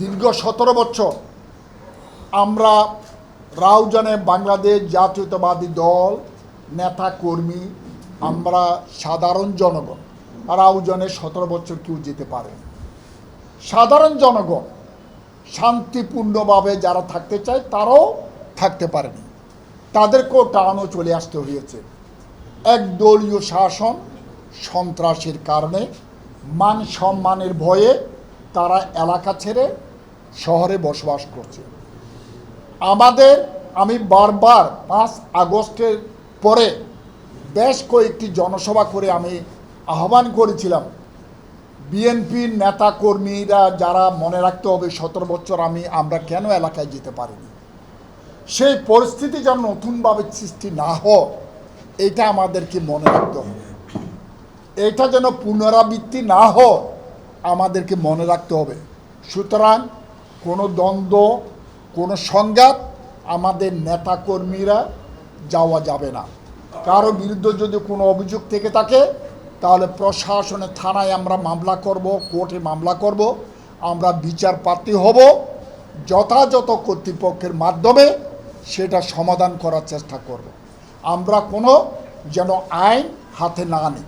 দীর্ঘ সতেরো বছর আমরা রাউজানে বাংলাদেশ জাতীয়তাবাদী দল নেতা কর্মী আমরা সাধারণ জনগণ। রাউজানে সতেরো বছর কেউ যেতে পারে। সাধারণ জনগণ শান্তিপূর্ণভাবে যারা থাকতে চায়, তারাও থাকতে পারেনি তাদেরকেও টানও চলে আসতে হয়েছে। একদলীয় শাসন সন্ত্রাসের কারণে মান সম্মানের ভয়ে তারা এলাকা ছেড়ে শহরে বসবাস করছে। আমাদের, আমি বারবার পাঁচ আগস্টের পরে বেশ কয়েকটি জনসভা করে আমি আহ্বান করেছিলাম। বিএনপির নেতা কর্মীরা যারা মনে রাখতে হবে সতেরো বছর আমি, আমরা কেন এলাকায় যেতে পারিনি? সেই পরিস্থিতি যেন নতুনভাবে সৃষ্টি না হয় এটা আমাদেরকে মনে রাখতে হবে। এটা যেন পুনরাবৃত্তি না হয় আমাদেরকে মনে রাখতে হবে। সুতরাং কোনো দ্বন্দ্ব, কোনো সংঘাত আমাদের নেতাকর্মীরা যাওয়া যাবে না। কারও বিরুদ্ধে যদি কোনো অভিযোগ থেকে থাকে, তাহলে প্রশাসনের থানায় আমরা মামলা করব, কোর্টে মামলা করব, আমরা বিচার প্রার্থী হব, যথাযথ কর্তৃপক্ষের মাধ্যমে সেটা সমাধান করার চেষ্টা করব। আমরা কোনো যেন আইন হাতে না নিই।